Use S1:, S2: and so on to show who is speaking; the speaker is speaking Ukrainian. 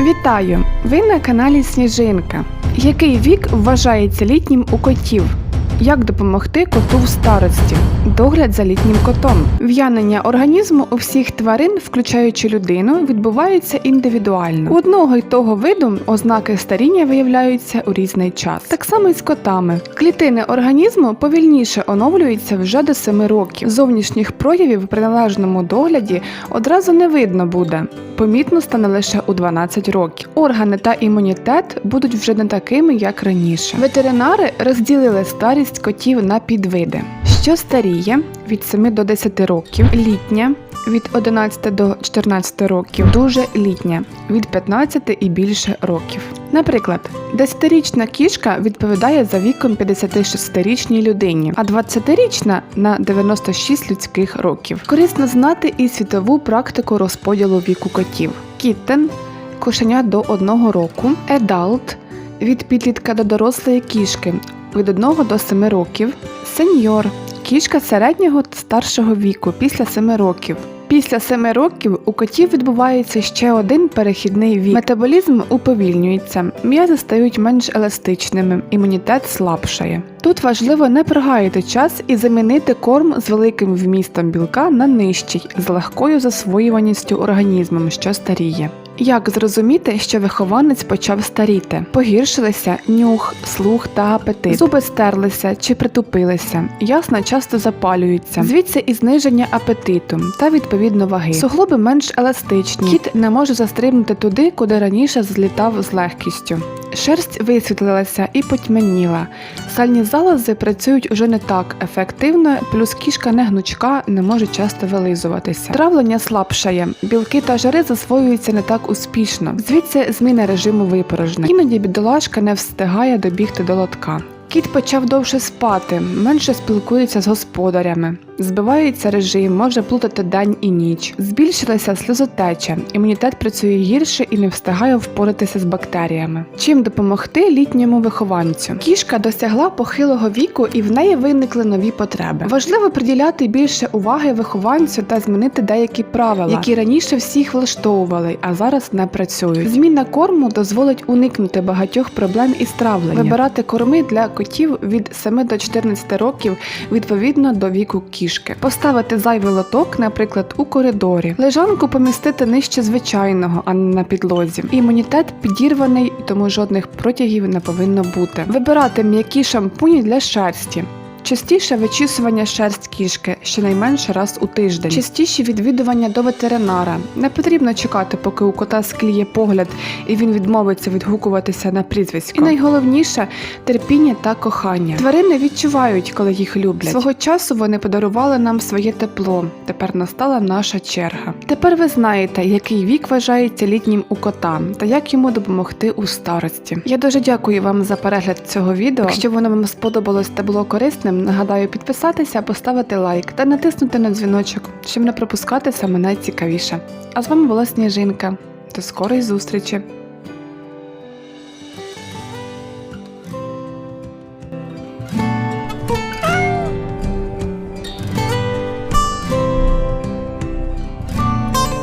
S1: Вітаю! Ви на каналі Сніжинка. Який вік вважається літнім у котів? Як допомогти коту в старості? Догляд за літнім котом. В'янення організму у всіх тварин, включаючи людину, відбувається індивідуально. У одного й того виду ознаки старіння виявляються у різний час. Так само і з котами. Клітини організму повільніше оновлюються вже до 7 років. Зовнішніх проявів при належному догляді одразу не видно буде. Помітно стане лише у 12 років. Органи та імунітет будуть вже не такими, як раніше. Ветеринари розділили старість котів на підвиди. Що старіє від 7 до 10 років, літня від 11 до 14 років, дуже літня від 15 і більше років. Наприклад, 10-річна кішка відповідає за віком 56-річній людині, а 20-річна на 96 людських років. Корисно знати і світову практику розподілу віку котів. Кіттен – кошеня до 1 року, едалт від підлітка до дорослої кішки від 1 до 7 років, сеньор кішка середнього та старшого віку після 7 років. Після 7 років у котів відбувається ще один перехідний вік. Метаболізм уповільнюється, м'язи стають менш еластичними, імунітет слабшає. Тут важливо не прогаяти час і замінити корм з великим вмістом білка на нижчий з легкою засвоюваністю організмом, що старіє. Як зрозуміти, що вихованець почав старіти? Погіршилися нюх, слух та апетит. Зуби стерлися чи притупилися. Ясна часто запалюються. Звідси і зниження апетиту та відповідно ваги. Суглоби менш еластичні. Кіт не може застрибнути туди, куди раніше злітав з легкістю. Шерсть висвітлилася і потьмяніла. Сальні залози працюють уже не так ефективно, плюс кішка не гнучка, не може часто вилизуватися. Травлення слабшає, білки та жири засвоюються не так успішно. Звідси зміна режиму випорожне, Іноді бідолашка не встигає добігти до лотка. Кіт почав довше спати, менше спілкується з господарями, збивається режим, може плутати день і ніч. Збільшилася сльозотеча, імунітет працює гірше і не встигає впоратися з бактеріями. Чим допомогти літньому вихованцю? Кішка досягла похилого віку і в неї виникли нові потреби. Важливо приділяти більше уваги вихованцю та змінити деякі правила, які раніше всіх влаштовували, а зараз не працюють. Зміна корму дозволить уникнути багатьох проблем із травленням. Вибирати корми для котів від 7 до 14 років відповідно до віку кішки. Поставити зайвий лоток, наприклад, у коридорі. Лежанку помістити нижче звичайного, а не на підлозі. Імунітет підірваний, тому жодних протягів не повинно бути. Вибирати м'які шампуні для шерсті. Частіше вичісування шерсть кішки щонайменше раз у тиждень. Частіші відвідування до ветеринара. Не потрібно чекати, поки у кота скліє погляд і він відмовиться відгукуватися на прізвисько. І найголовніше терпіння та кохання. Тварини відчувають, коли їх люблять. Свого часу вони подарували нам своє тепло. Тепер настала наша черга. Тепер ви знаєте, який вік вважається літнім у кота та як йому допомогти у старості. Я дуже дякую вам за перегляд цього відео. Якщо воно вам сподобалось та було корисним, нагадаю підписатися, поставити лайк та натиснути на дзвіночок, щоб не пропускати саме найцікавіше. А з вами була Сніжинка. До скорої зустрічі!